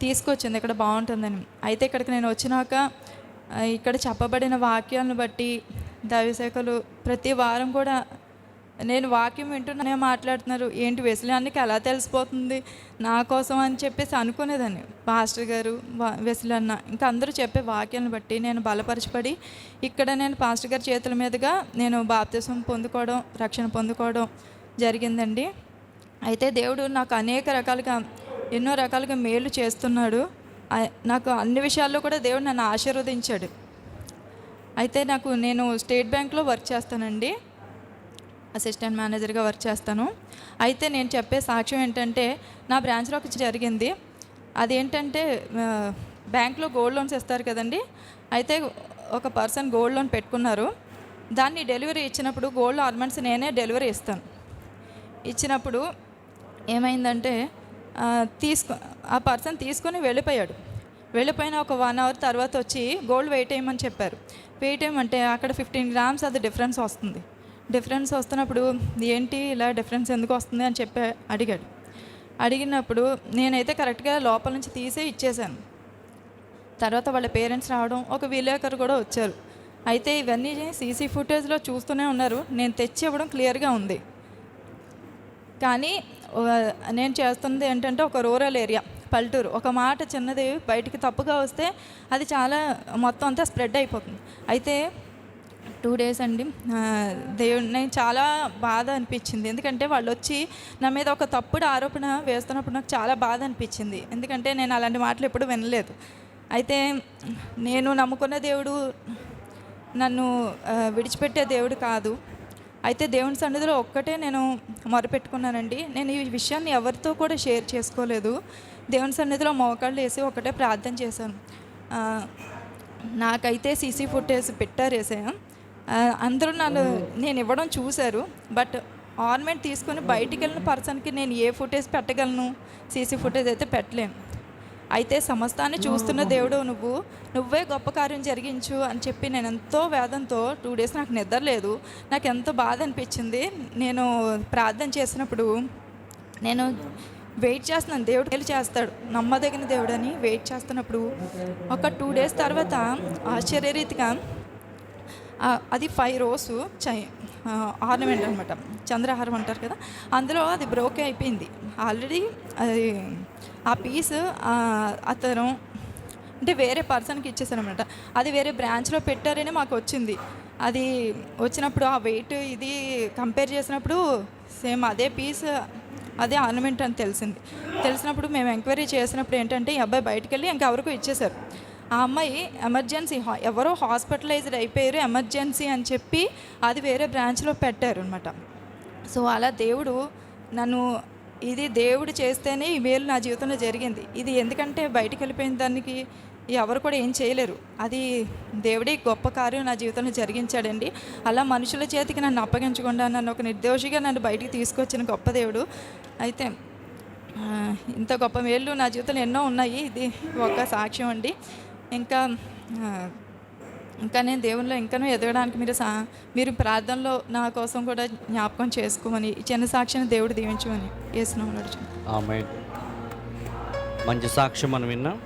తీసుకొచ్చింది. ఇక్కడ బాగుంటుందని. అయితే ఇక్కడికి నేను వచ్చినాక ఇక్కడ చెప్పబడిన వాక్యాలను బట్టి దైవశాఖలు ప్రతి వారం కూడా నేను వాక్యం వింటూనే మాట్లాడుతున్నారు. ఏంటి వెసులానికి ఎలా తెలిసిపోతుంది? నా కోసం అని చెప్పేసి అనుకునేదాన్ని. పాస్టర్ గారు వా- అన్న ఇంకా అందరూ చెప్పే వాక్యాలను బట్టి నేను బలపరచబడి ఇక్కడ నేను పాస్టర్ గారి చేతుల మీదుగా నేను బాప్తిసం పొందుకోవడం రక్షణ పొందుకోవడం జరిగిందండి. అయితే దేవుడు నాకు అనేక రకాలుగా ఎన్నో రకాలుగా మేలు చేస్తున్నాడు. నాకు అన్ని విషయాల్లో కూడా దేవుడు నన్ను ఆశీర్వదించాడు. అయితే నాకు నేను స్టేట్ బ్యాంక్లో వర్క్ చేస్తానండి. అసిస్టెంట్ మేనేజర్గా వర్క్ చేస్తాను. అయితే నేను చెప్పే సాక్ష్యం ఏంటంటే నా బ్రాంచ్లో ఒక జరిగింది. అదేంటంటే బ్యాంక్లో గోల్డ్ లోన్స్ ఇస్తారు కదండి. అయితే ఒక పర్సన్ గోల్డ్ లోన్ పెట్టుకున్నారు. దాన్ని డెలివరీ ఇచ్చినప్పుడు గోల్డ్ ఆర్నమెంట్స్ నేనే డెలివరీ ఇస్తాను. ఇచ్చినప్పుడు ఏమైందంటే తీసుకు ఆ పర్సన్ తీసుకొని వెళ్ళిపోయాడు. వెళ్ళిపోయిన ఒక వన్ అవర్ తర్వాత వచ్చి గోల్డ్ వెయిట్ వేయమని చెప్పారు. వెయిట్ వేయమంటే అక్కడ ఫిఫ్టీన్ గ్రామ్స్ అది డిఫరెన్స్ వస్తుంది. డిఫరెన్స్ వస్తున్నప్పుడు ఏంటి ఇలా డిఫరెన్స్ ఎందుకు వస్తుంది అని చెప్పి అడిగాడు. అడిగినప్పుడు నేనైతే కరెక్ట్గా లోపల నుంచి తీసే ఇచ్చేసాను. తర్వాత వాళ్ళ పేరెంట్స్ రావడం ఒక విలేకరు కూడా వచ్చారు. అయితే ఇవన్నీ సీసీ ఫుటేజ్లో చూస్తూనే ఉన్నారు. నేను తెచ్చి ఇవ్వడం క్లియర్గా ఉంది. కానీ నేను చేస్తున్నది ఏంటంటే ఒక రూరల్ ఏరియా పల్లెటూరు. ఒక మాట చిన్నది బయటికి తప్పుగా వస్తే అది చాలా మొత్తం అంతా స్ప్రెడ్ అయిపోతుంది. అయితే టూ డేస్ అండి దేవుడిని చాలా బాధ అనిపించింది. ఎందుకంటే వాళ్ళు వచ్చి నా మీద ఒక తప్పుడు ఆరోపణ వేస్తున్నప్పుడు నాకు చాలా బాధ అనిపించింది. ఎందుకంటే నేను అలాంటి మాటలు ఎప్పుడు వినలేదు. అయితే నేను నమ్ముకున్న దేవుడు నన్ను విడిచిపెట్టే దేవుడు కాదు. అయితే దేవుని సన్నిధిలో ఒక్కటే నేను మొరపెట్టుకున్నానండి. నేను ఈ విషయాన్ని ఎవరితో కూడా షేర్ చేసుకోలేదు. దేవుని సన్నిధిలో మోకాళ్ళు వేసి ఒకటే ప్రార్థన చేశాను. నాకైతే సీసీ ఫుటేజ్ పెట్టారు వేసాను అందరూ నన్ను నేను ఇవ్వడం చూశారు. బట్ ఆర్నమెంట్ తీసుకొని బయటికి వెళ్ళిన పర్సన్కి నేను ఏ ఫుటేజ్ పెట్టగలను? సీసీ ఫుటేజ్ అయితే పెట్టలేను. అయితే సమస్తాన్ని చూస్తున్న దేవుడు నువ్వు నువ్వే గొప్ప కార్యం జరిగించు అని చెప్పి నేను ఎంతో వేదంతో టూ డేస్ నాకు నిద్ర లేదు. నాకు ఎంతో బాధ అనిపించింది. నేను ప్రార్థన చేసినప్పుడు నేను వెయిట్ చేస్తున్నాను. దేవుడు వెళ్ళి చేస్తాడు. నమ్మదగిన దేవుడు అని వెయిట్ చేస్తున్నప్పుడు ఒక టూ డేస్ తర్వాత ఆశ్చర్యరీతిగా అది ఫైవ్ రోజు చై ఆర్నమెంట్ అనమాట చంద్రహారం అంటారు కదా అందులో అది బ్రోకే అయిపోయింది. ఆల్రెడీ అది ఆ పీస్ అతను అంటే వేరే పర్సన్కి ఇచ్చేసారనమాట అది వేరే బ్రాంచ్లో పెట్టారని మాకు వచ్చింది. అది వచ్చినప్పుడు ఆ వెయిట్ ఇది కంపేర్ చేసినప్పుడు సేమ్ అదే పీస్ అదే ఆర్నమెంట్ అని తెలిసింది. తెలిసినప్పుడు మేము ఎంక్వైరీ చేసినప్పుడు ఏంటంటే ఈ అబ్బాయి బయటకు వెళ్ళి ఇంకెవరికో ఇచ్చేశారు. ఆ అమ్మాయి ఎమర్జెన్సీ హా- ఎవరో హాస్పిటలైజ్డ్ అయిపోయారు ఎమర్జెన్సీ అని చెప్పి అది వేరే బ్రాంచ్లో పెట్టారు అనమాట సో అలా దేవుడు నన్ను ఇది దేవుడు చేస్తేనే ఈ మేలు నా జీవితంలో జరిగింది. ఇది ఎందుకంటే బయటికి వెళ్ళిపోయిన దానికి ఎవరు కూడా ఏం చేయలేరు. అది దేవుడే గొప్ప కార్యం నా జీవితంలో జరిగించాడండి. అలా మనుషుల చేతికి నన్ను అప్పగించకుండా నన్ను ఒక నిర్దోషిగా నన్ను బయటికి తీసుకొచ్చిన గొప్ప దేవుడు. అయితే ఇంత గొప్ప మేళ్ళు నా జీవితంలో ఎన్నో ఉన్నాయి. ఇది ఒక సాక్ష్యం అండి. ఇంకా ఇంకా నేను దేవునిలో ఇంకనూ ఎదగడానికి మీరు సా మీరు ప్రార్థనలో నా కోసం కూడా జ్ఞాపకం చేసుకోమని ఈ చిన్న సాక్షిని దేవుడు దీవించమని వేసినాం మంచి సాక్ష్యం మనం విన్నాం.